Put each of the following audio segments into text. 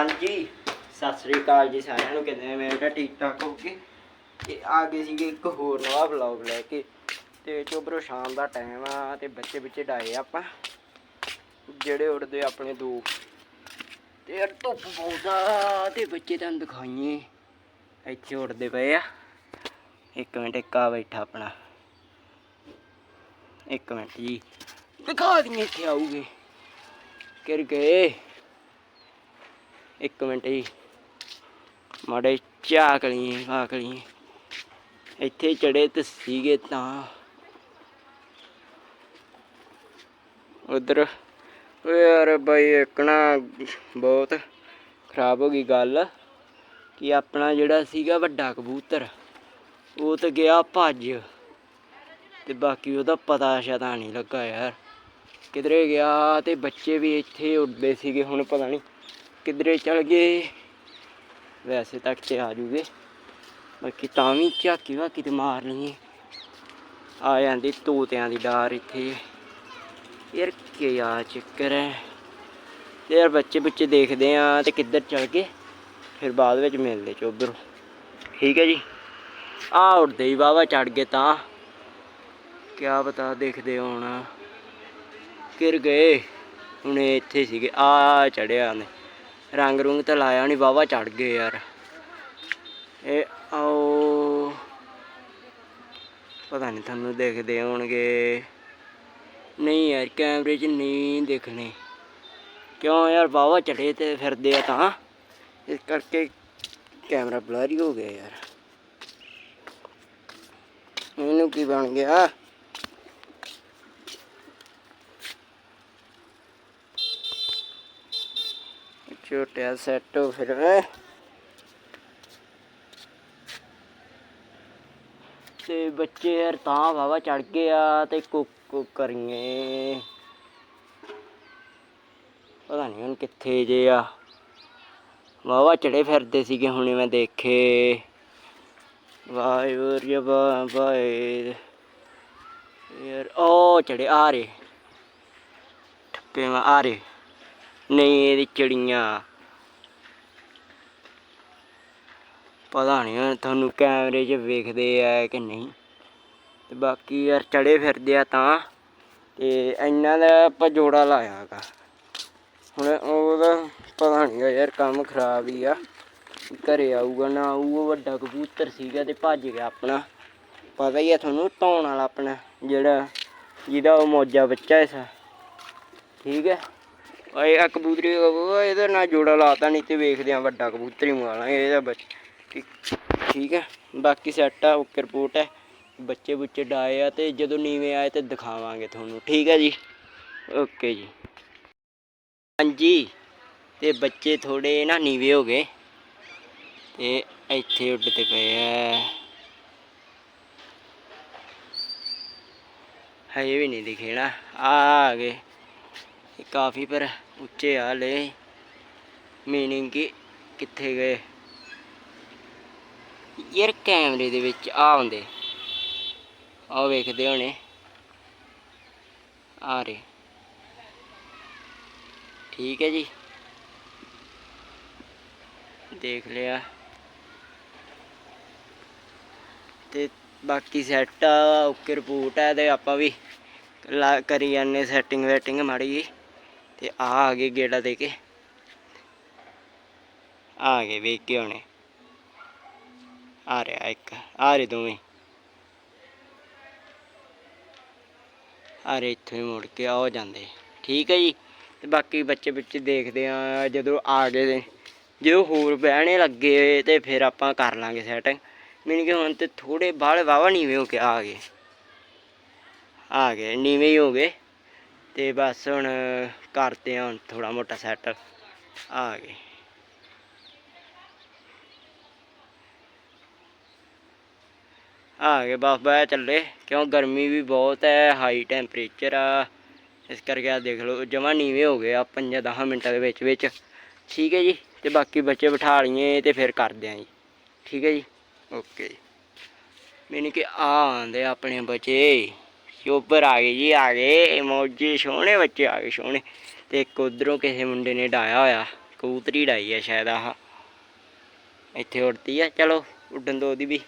ਹਾਂਜੀ, ਸਤਿ ਸ੍ਰੀ ਅਕਾਲ ਜੀ ਸਾਰਿਆਂ ਨੂੰ, ਕਿਦਾਂ ਮੈਂ ਤਾਂ ਠੀਕ ਠਾਕ ਹੋ ਕੇ ਤੇ ਆ ਗਏ ਸੀਗੇ ਇੱਕ ਹੋਰ ਨਵਾਂ ਵਲੌਗ ਲੈ ਕੇ। ਤੇ ਚੋਬਰੋ, ਸ਼ਾਮ ਦਾ ਟਾਈਮ ਆ ਤੇ ਬੱਚੇ ਬੱਚੇ ਡਾਏ ਆਪਾਂ। ਜਿਹੜੇ ਉੜਦੇ ਆਪਣੇ ਦੋ। ਤੇ ਯਾਰ ਧੁੱਪ ਬਹੁਤਾ ਤੇ ਬੱਚੇ ਤੁਹਾਨੂੰ ਦਿਖਾਈਏ। ਇੱਥੇ ਉੜਦੇ ਪਏ ਆ। ਇੱਕ ਮਿੰਟ, ਇੱਕ ਆ ਬੈਠਾ ਆਪਣਾ। ਇੱਕ ਮਿੰਟ ਜੀ। ਦਿਖਾ ਦਈਏ ਇੱਥੇ ਆਊਗੇ। ਕਿਰ ਗਏ ਇੱਕ ਮਿੰਟ ਜੀ। ਮਾੜੇ ਝਾਕ ਲਈਏ ਭਾਕ ਲਈਏ। ਇੱਥੇ ਚੜੇ ਤੇ ਸੀਗੇ ਤਾਂ। ਉਧਰ ਯਾਰ ਬਾਈ ਇੱਕ ਨਾ ਬਹੁਤ ਖਰਾਬ ਹੋ ਗਈ ਗੱਲ ਕਿ ਆਪਣਾ ਜਿਹੜਾ ਸੀਗਾ ਵੱਡਾ ਕਬੂਤਰ, ਉਹ ਤੇ ਗਿਆ ਭੱਜ। ਤੇ ਬਾਕੀ ਉਹਦਾ ਪਤਾ ਸ਼ਤਾ ਨਹੀਂ ਲੱਗਾ ਯਾਰ। ਕਿਧਰੇ ਗਿਆ ਤੇ ਬੱਚੇ ਵੀ ਇੱਥੇ ਉੱਡਦੇ ਸੀਗੇ, ਹੁਣ ਪਤਾ ਨਹੀਂ ਕਿਧਰੇ ਚਲ ਗਏ। ਵੈਸੇ ਤੱਕ ਤੇ ਆ ਜੂਗੇ। ਬਾਕੀ ਤਾਂ ਵੀ ਝਾਕੀ ਵਾਕੀ ਤੇ ਮਾਰ ਲਈਏ। ਆ ਜਾਂਦੀ ਤੋਤਿਆਂ ਦੀ ਡਾਰ ਇੱਥੇ। ਯਾਰ ਕੀ ਆ ਚੱਕਰ ਹੈ। ਯਾਰ ਬੱਚੇ ਬੱਚੇ ਦੇਖਦੇ ਆ ਤੇ ਕਿੱਧਰ ਚਲ ਗਏ। ਫਿਰ ਬਾਅਦ ਵਿੱਚ ਮਿਲਦੇ ਚੋਬਰ ਠੀਕ ਹੈ ਜੀ। ਆ ਉੱਡਦੇ ਹੀ ਵਾਵਾ ਚੜ ਗਏ ਤਾਂ। ਕਿਆ ਪਤਾ ਦੇਖਦੇ ਹੁਣ। ਕਿਰ ਗਏ। ਹੁਣੇ ਇੱਥੇ ਸੀਗੇ। ਆ ਚੜਿਆ ਨੇ ਰੰਗ ਰੁੰਗ ਤਾਂ ਲਾਇਆ ਨਹੀਂ ਵਾਵਾ ਚੜ ਗਏ ਯਾਰ। ਇਹ ਆਓ। ਪਤਾ ਨਹੀਂ ਤੁਹਾਨੂੰ ਦੇਖਦੇ ਹੋਣਗੇ। ਨਹੀਂ ਯਾਰ, ਕੈਮਰੇ 'ਚ ਨਹੀਂ ਦੇਖਣੇ। ਕਿਉਂ ਯਾਰ ਵਾਵਾ ਚੜੇ ਤੇ ਫਿਰਦੇ ਆ ਤਾਂ। ਇਸ ਕਰਕੇ ਕੈਮਰਾ ਬਲਰ ਹੀ ਹੋ ਗਿਆ ਯਾਰ। ਇਹਨੂੰ ਕੀ ਬਣ ਗਿਆ? ਛੋਟਿਆ ਸੈੱਟ ਹੋ ਫਿਰ। ਤੇ ਬੱਚੇ ਯਾਰ ਤਾਂ ਵਾਵਾ ਚੜ ਗਏ ਆ ਤੇ ਕੁੱਕ ਕੁੱਕ ਕਰੀਏ। ਪਤਾ ਨਹੀਂ ਹੁਣ ਕਿੱਥੇ ਜੇ ਆ। ਵਾਵਾ ਚੜੇ ਫਿਰਦੇ ਸੀਗੇ ਹੁਣੇ ਮੈਂ ਦੇਖੇ। ਵਾਹਿਗੁਰੂ ਬਾ ਬਾਏ ਯਾਰ ਉਹ ਚੜੇ ਆ ਰੇ ਠੱਪੇ ਮਾ ਆ ਰੇ ਨਹੀਂ ਇਹਦੀ ਚਿੜੀਆਂ। ਪਤਾ ਨਹੀਂ ਹੁਣ ਤੁਹਾਨੂੰ ਕੈਮਰੇ 'ਚ ਵੇਖਦੇ ਆ ਕਿ ਨਹੀਂ। ਤੇ ਬਾਕੀ ਯਾਰ ਚੜੇ ਫਿਰਦੇ ਆ ਤਾਂ। ਤੇ ਇਹਨਾਂ ਦਾ ਆਪਾਂ ਜੋੜਾ ਲਾਇਆ ਹੈਗਾ ਹੁਣ ਉਹਦਾ ਪਤਾ ਨਹੀਂ ਯਾਰ ਕੰਮ ਖਰਾਬ ਹੀ ਆ। ਘਰੇ ਆਊਗਾ ਨਾ ਆਊਗਾ, ਵੱਡਾ ਕਬੂਤਰ ਸੀਗਾ ਤੇ ਭੱਜ ਗਿਆ ਆਪਣਾ। ਪਤਾ ਹੀ ਆ ਤੁਹਾਨੂੰ, ਧੌਣ ਵਾਲਾ ਆਪਣਾ, ਜਿਹੜਾ ਜਿਹਦਾ ਉਹ ਮੌਜਾ ਬੱਚਾ ਇਸ ਠੀਕ ਹੈ ਓਏ ਆ ਕਬੂਤਰੀ ਓਏ ਇਹਦੇ ਨਾਲ ਜੋੜਾ ਲਾਤਾ, ਨਹੀਂ ਤੇ ਵੇਖਦੇ ਆ ਵੱਡਾ ਕਬੂਤਰੀ ਮੰਗਾਲਾਂਗੇ ਇਹਦਾ ਬੱਚ ਠੀਕ- ਹੈ, ਬਾਕੀ ਸੈੱਟ ਆ ਓਕੇ ਰਿਪੋਰਟ ਹੈ, ਬੱਚੇ ਬੁੱਚੇ ਡਾਏ ਆ ਤੇ ਜਦੋਂ ਨੀਵੇਂ ਆਏ ਤੇ ਦਿਖਾਵਾਂਗੇ ਤੁਹਾਨੂੰ, ਠੀਕ ਹੈ ਜੀ? ਓਕੇ ਜੀ। ਹਾਂਜੀ, ਤੇ ਬੱਚੇ ਥੋੜੇ ਨਾ ਨੀਵੇਂ ਹੋ ਗਏ, ਤੇ ਇੱਥੇ ਉੱਡਦੇ ਪਏ ਆ। ਹਜੇ ਵੀ ਨਹੀਂ ਦਿਖੇ ਨਾ ਆ ਆ ਗਏ। ਕਾਫੀ ਪਰ ਉੱਚੇ ਆ ਲੈ ਮੀਨਿੰਗ ਕਿ ਕਿੱਥੇ ਗਏ? ਯਾਰ ਕੈਮਰੇ ਦੇ ਵਿੱਚ ਆ ਹੁੰਦੇ। ਆ ਵੇਖਦੇ ਹੋਣੇ। ਆ ਰਹੇ। ਠੀਕ ਹੈ ਜੀ। ਦੇਖ ਲਿਆ। ਤੇ ਬਾਕੀ ਸੈੱਟ ਆ ਓਕੇ ਰਿਪੋਰਟ ਆ ਤੇ ਆਪਾਂ ਵੀ ਲਾ ਕਰੀ ਜਾਂਦੇ ਸੈਟਿੰਗ ਵੈਟਿੰਗ ਮਾੜੀ ਜੀ। ਤੇ ਆ ਆ ਗਏ ਗੇੜਾ ਦੇ ਕੇ। ਆ ਗਏ ਵੇਖ ਕੇ ਹੁਣੇ। ਆ ਰਿਹਾ ਇੱਕ, ਆ ਰਹੇ ਦੋਵੇਂ। ਆ ਰਹੇ ਇੱਥੋਂ ਹੀ ਮੁੜ ਕੇ, ਆ ਜਾਂਦੇ। ਠੀਕ ਹੈ ਜੀ? ਤੇ ਬਾਕੀ ਬੱਚੇ ਬੱਚੇ ਦੇਖਦੇ ਆ, ਜਦੋਂ ਆ ਗਏ ਜਦੋਂ ਹੋਰ ਬਹਿਣੇ ਲੱਗੇ ਤੇ ਫਿਰ ਆਪਾਂ ਕਰ ਲਾਂਗੇ ਸੈਟਿੰਗ ਮੈਨੂੰ ਕਿ ਹੁਣ ਤੇ ਥੋੜੇ ਬਾਹਲੇ ਵਾਵਾ ਨੀਵੇਂ ਹੋ ਕੇ ਆ ਗਏ। ਆ ਗਏ, ਨੀਵੇਂ ਹੀ ਹੋ ਗਏ। ਤੇ ਬਸ ਹੁਣ ਕਰਤੇ ਹੁਣ ਥੋੜਾ ਮੋਟਾ ਸੈਟ ਆ ਗਏ। ਆ ਗਏ, ਬਸ ਬੈ ਚੱਲੇ। ਕਿਉਂ? ਗਰਮੀ ਵੀ ਬਹੁਤ ਹੈ ਹਾਈ ਟੈਂਪਰੇਚਰ ਆ। ਇਸ ਕਰਕੇ ਆ ਦੇਖ ਲਓ, ਜਮਾ ਨੀਵੇਂ ਹੋ ਗਏ ਆ 5-10 ਮਿੰਟਾਂ ਦੇ ਵਿੱਚ ਵਿੱਚ। ਠੀਕ ਹੈ ਜੀ, ਤੇ ਬਾਕੀ ਬੱਚੇ ਬਿਠਾ ਲਈਏ ਤੇ ਫਿਰ ਕਰਦੇ ਆ ਜੀ। ਠੀਕ ਹੈ ਜੀ? ਓਕੇ ਜੀ। ਮੈਨੂੰ ਕਿ ਆ ਆਂਦੇ ਆਪਣੇ ਬੱਚੇ। ਚੋਬਰ ਆ ਗਏ ਜੀ, ਆ ਗਏ। ਮੌਜੀ ਸੋਹਣੇ ਬੱਚੇ ਆ ਗਏ, ਸੋਹਣੇ। ਤੇ ਇੱਕ ਉਧਰੋਂ ਕਿਸੇ ਮੁੰਡੇ ਨੇ ਡਾਇਆ ਹੋਇਆ, ਕਬੂਤਰੀ ਡਾਈ ਆ ਸ਼ਾਇਦ ਆਹ। ਇੱਥੇ ਉੜਦੀ ਆ, ਚਲੋ, ਉੱਡਣ ਦੋ ਉਹਦੀ ਵੀ।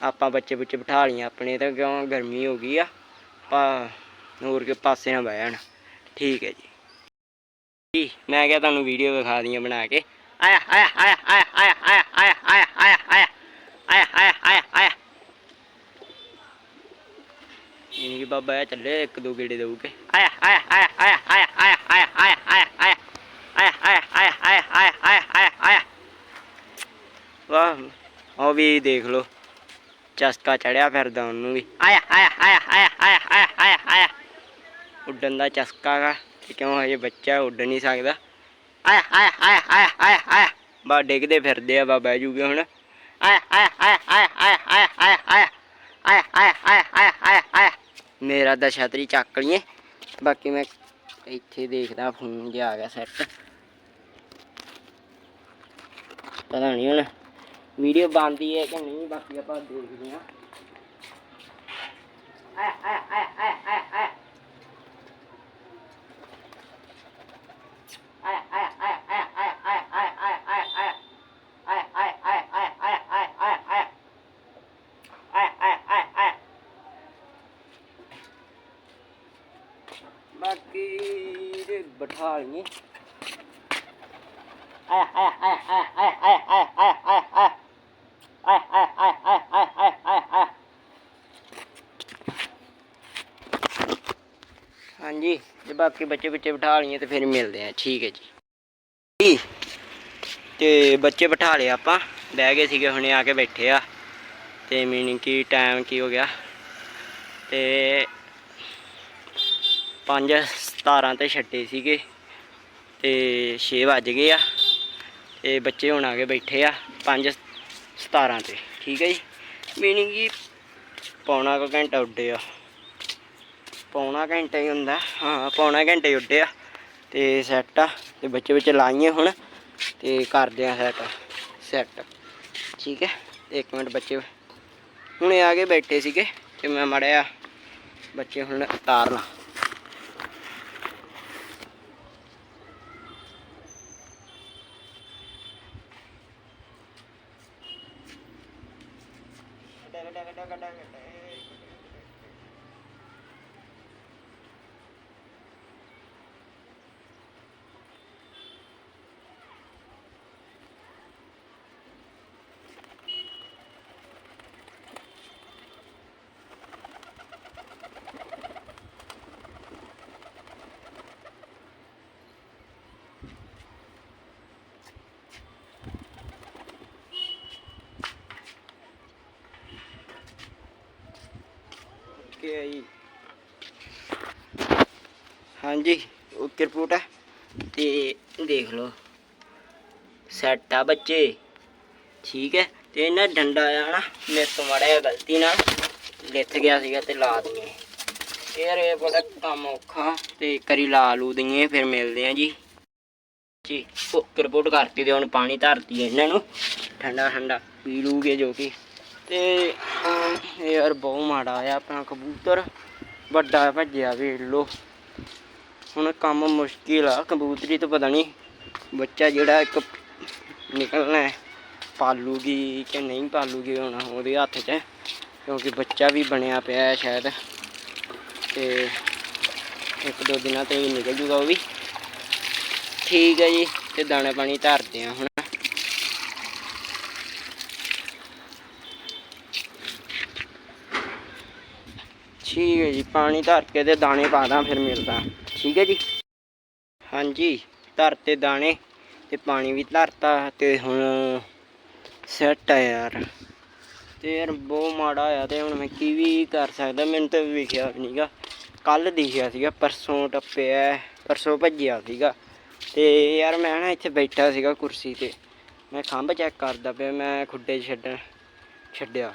ਆਪਾਂ ਬੱਚੇ ਬੁੱਚੇ ਬਿਠਾ ਲਈਆਂ ਆਪਣੇ ਤਾਂ ਕਿਉਂ ਗਰਮੀ ਹੋ ਗਈ ਆ ਆਪਾਂ ਨੂਰ ਕੇ ਪਾਸੇ ਨਾ ਬਹਿ ਜਾਣ ਠੀਕ ਹੈ ਜੀ ਜੀ ਮੈਂ ਕਿਹਾ ਤੁਹਾਨੂੰ ਵੀਡੀਓ ਵਿਖਾ ਦੀਆਂ ਬਣਾ ਕੇ ਆਇਆ ਆਇਆ ਆਇਆ ਆਇਆ ਆਇਆ ਆਇਆ ਆਇਆ ਆਇਆ ਆਇਆ ਆਇਆ ਆਇਆ ਆਇਆ ਆਇਆ ਆਇਆ ਇਹ ਬਾਬਾ ਆ ਚੱਲੇ ਇੱਕ ਦੋ ਗੇੜੇ ਦੇਊਗੇ ਆਇਆ ਆਇਆ ਆਇਆ ਆਇਆ ਆਇਆ ਆਇਆ ਆਇਆ ਆਇਆ ਆਇਆ ਆਇਆ ਆਇਆ ਆਇਆ ਆਇਆ ਆਇਆ ਆਇਆ ਆਇਆ ਆਇਆ ਆਇਆ ਵਾਹ ਉਹ ਵੀ ਦੇਖ ਲਓ ਚਸਕਾ ਚੜਿਆ ਫਿਰਦਾ ਉਹਨੂੰ ਵੀ ਆਇਆ ਆਇਆ ਆਇਆ ਆਇਆ ਆਇਆ ਆਇਆ ਆਇਆ ਆਇਆ ਉੱਡਣ ਦਾ ਚਸਕਾ ਗਾ ਕਿਉਂ ਹਜੇ ਬੱਚਾ ਉੱਡ ਨਹੀਂ ਸਕਦਾ ਆਇਆ ਆਇਆ ਆਇਆ ਆਇਆ ਆਇਆ ਆਇਆ ਬਾ ਡਿੱਗਦੇ ਫਿਰਦੇ ਆ ਬਾ ਬਹਿ ਜੂਗੇ ਹੁਣ ਆਇਆ ਆਇਆ ਆਇਆ ਆਇਆ ਆਇਆ ਆਇਆ ਆਇਆ ਆਇਆ ਆਇਆ ਆਇਆ ਆਇਆ ਆਇਆ ਆਇਆ ਆਇਆ ਮੇਰਾ ਤਾਂ ਛਤਰੀ ਚੱਕ ਲਈਏ ਬਾਕੀ ਮੈਂ ਇੱਥੇ ਦੇਖਦਾ ਫੋਨ ਜਿਹਾ ਆ ਗਿਆ ਸੈੱਟ ਪਤਾ ਨਹੀਂ ਹੁਣ ਵੀਡੀਓ ਬਣਦੀ ਹੈ ਕਿ ਨਹੀਂ ਬਾਕੀ ਆਪਾਂ ਦੇਖਦੇ ਹਾਂ ਆਇਆ ਆਇਆ ਆਇਆ ਆਇਆ ਆਇਆ ਬਾਕੀ ਦੇ ਬਿਠਾ ਲਈਏ ਆਇਆ ਆਇਆ ਆਇਆ ਆਇਆ ਆਇਆ ਆਇਆ ਆਇਆ ਬਾਕੀ ਬੱਚੇ ਬੱਚੇ ਬਿਠਾ ਲਈਏ ਤੇ ਫਿਰ ਮਿਲਦੇ ਆ ਠੀਕ ਹੈ ਜੀ। ਜੀ। ਤੇ ਬੱਚੇ ਬਿਠਾ ਲਏ ਆਪਾਂ। ਬਹਿ ਗਏ ਸੀਗੇ, ਹੁਣੇ ਆ ਕੇ ਬੈਠੇ ਆ। ਤੇ ਮੀਨਿੰਗ ਕੀ ਟਾਈਮ ਕੀ ਹੋ ਗਿਆ? ਤੇ 5 17 ਤੇ ਛੱਡੇ ਸੀਗੇ। ਤੇ 6 ਵੱਜ ਗਏ ਆ। ਤੇ ਬੱਚੇ ਹੁਣ ਆ ਕੇ ਬੈਠੇ ਆ 5 17 ਤੇ। ਠੀਕ ਹੈ ਜੀ। ਮੀਨਿੰਗ ਕੀ? ਪੌਣਾ ਕੁ ਘੰਟਾ ਉੱਡੇ ਆ। ਪੌਣਾ ਘੰਟਾ ਹੀ ਹੁੰਦਾ। ਹਾਂ, ਪੌਣਾ ਘੰਟੇ ਉੱਡਿਆ। ਉੱਡੇ ਤੇ ਸੈੱਟ ਆ, ਤੇ ਬੱਚੇ ਵਿੱਚ ਲਾਈਏ ਹੁਣ। ਤੇ ਕਰਦੇ ਆ ਸੈੱਟ ਸੈੱਟ ਠੀਕ ਹੈ, ਇੱਕ ਮਿੰਟ ਬੱਚੇ ਹੁਣੇ ਆ ਕੇ ਬੈਠੇ ਸੀਗੇ, ਤੇ ਮੈਂ ਮੜਿਆ ਬੱਚੇ ਹੁਣ ਉਤਾਰ ਲਾਂ ਓਕੇ ਆ ਜੀ ਹਾਂਜੀ, ਓਕੇ ਰਿਪੋਰਟ ਹੈ ਤੇ ਦੇਖ ਲਓ ਸੈੱਟ ਆ ਬੱਚੇ। ਠੀਕ ਹੈ, ਤੇ ਇਹਨਾਂ ਡੰਡਾ ਆ ਨਾ ਮੇਰੇ ਤੋਂ ਮਾੜਾ ਗਲਤੀ ਨਾਲ ਲਿੱਥ ਗਿਆ ਸੀਗਾ ਤੇ ਲਾ ਦਈਏ। ਯਾਰ ਇਹ ਬੜਾ ਕੰਮ ਔਖਾ, ਤੇ ਕਰੀ ਲਾ ਲੂ ਦਈਏ, ਫਿਰ ਮਿਲਦੇ ਆ ਜੀ। ਜੀ, ਓਕੇ ਰਿਪੋਰਟ ਕਰਤੀ ਤੇ ਹੁਣ ਪਾਣੀ ਧਰਤੀ ਇਹਨਾਂ ਨੂੰ। ਠੰਡਾ ਠੰਡਾ ਪੀ ਲੂਗੇ ਜੋ ਕਿ। ਤੇ ਯਾਰ ਬਹੁਤ ਮਾੜਾ ਆ, ਆਪਣਾ ਕਬੂਤਰ ਵੱਡਾ ਭੱਜਿਆ ਵੇਖ ਲੋ ਹੁਣ ਕੰਮ ਮੁਸ਼ਕਿਲ ਆ, ਕਬੂਤਰੀ ਤੋਂ ਪਤਾ ਨਹੀਂ ਬੱਚਾ ਜਿਹੜਾ ਇੱਕ ਨਿਕਲਣਾ ਹੈ, ਪਾਲੂਗੀ ਕਿ ਨਹੀਂ ਪਾਲੂਗੀ ਹੁਣ ਉਹਦੇ ਹੱਥ 'ਚ, ਕਿਉਂਕਿ ਬੱਚਾ ਵੀ ਬਣਿਆ ਪਿਆ ਹੈ ਸ਼ਾਇਦ। ਤੇ ਇੱਕ ਦੋ ਦਿਨਾਂ ਤੇ ਨਿਕਲ ਜੂਗਾ ਉਹ ਵੀ। ਠੀਕ ਹੈ ਜੀ, ਤੇ ਦਾਣਾ ਪਾਣੀ ਧਰਦੇ ਆ ਹੁਣ। ਠੀਕ ਹੈ ਜੀ, ਪਾਣੀ ਧਰ ਕੇ ਤੇ ਦਾਣੇ ਪਾ ਦਾਂ, ਫਿਰ ਮਿਲਦਾ। ਠੀਕ ਹੈ ਜੀ? ਹਾਂਜੀ ਧਰਤੇ ਦਾਣੇ ਤੇ ਪਾਣੀ ਵੀ ਧਰਤਾ ਤੇ ਹੁਣ ਸੈੱਟ ਆ ਯਾਰ। ਤੇ ਯਾਰ ਬਹੁਤ ਮਾੜਾ ਆ ਤੇ ਹੁਣ ਮੈਂ ਕੀ ਵੀ ਕਰ ਸਕਦਾ, ਮੈਨੂੰ ਤਾਂ ਵਿਖਿਆ ਵੀ ਨਹੀਂਗਾ ਕੱਲ ਦਿਖਿਆ ਸੀਗਾ, ਪਰਸੋਂ ਟੱਪਿਆ, ਪਰਸੋਂ ਭੱਜਿਆ ਸੀਗਾ। ਤੇ ਯਾਰ ਮੈਂ ਨਾ ਇੱਥੇ ਬੈਠਾ ਸੀਗਾ ਕੁਰਸੀ ਤੇ। ਮੈਂ ਖੰਭ ਚੈੱਕ ਕਰਦਾ ਪਿਆ, ਮੈਂ ਖੁੱਡੇ ਛੱਡਣ, ਛੱਡਿਆ।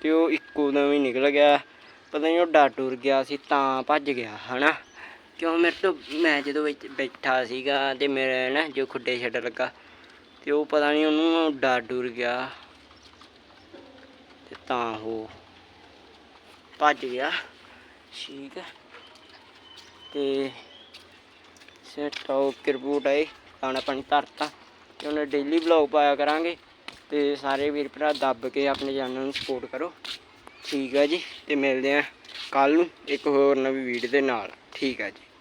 ਤੇ ਉਹ ਇੱਕੋ ਦਮ ਹੀ ਨਿਕਲ ਗਿਆ। ਪਤਾ ਨਹੀਂ ਉਹ ਡਰ ਡੁਰ ਗਿਆ ਸੀ ਤਾਂ ਭੱਜ ਗਿਆ, ਹਨਾ? ਕਿਉਂ ਮੇਰੇ ਤੋਂ, ਮੈਂ ਜਦੋਂ ਵਿੱਚ ਬੈਠਾ ਸੀਗਾ ਤੇ ਮੇਰੇ ਨਾ ਜੋ ਖੁੱਡੇ ਛੱਡ ਲੱਗਾ ਤੇ ਉਹ ਪਤਾ ਨਹੀਂ ਉਹਨੂੰ ਡਰ ਡੁਰ ਗਿਆ ਤੇ ਤਾਂ ਉਹ ਭੱਜ ਗਿਆ, ਠੀਕ ਹੈ ਤੇ ਸੈਟ ਆਉ ਕਿਰਬੂਟ ਆਏ ਦਾਣਾ ਪਾਣੀ ਧਰਤਾ ਤੇ ਉਹਨੇ ਡੇਲੀ ਵਲੌਗ ਪਾਇਆ ਕਰਾਂਗੇ ਤੇ ਸਾਰੇ ਵੀਰ ਭਰਾ ਦੱਬ ਕੇ ਆਪਣੇ ਚੈਨਲ ਨੂੰ ਸਪੋਰਟ ਕਰੋ। ਠੀਕ ਹੈ ਜੀ, ਤੇ ਮਿਲਦੇ ਆ ਕੱਲ ਨੂੰ ਇੱਕ ਹੋਰ ਨਵੀਂ ਵੀਡੀਓ ਦੇ ਨਾਲ। ਠੀਕ ਆ ਜੀ।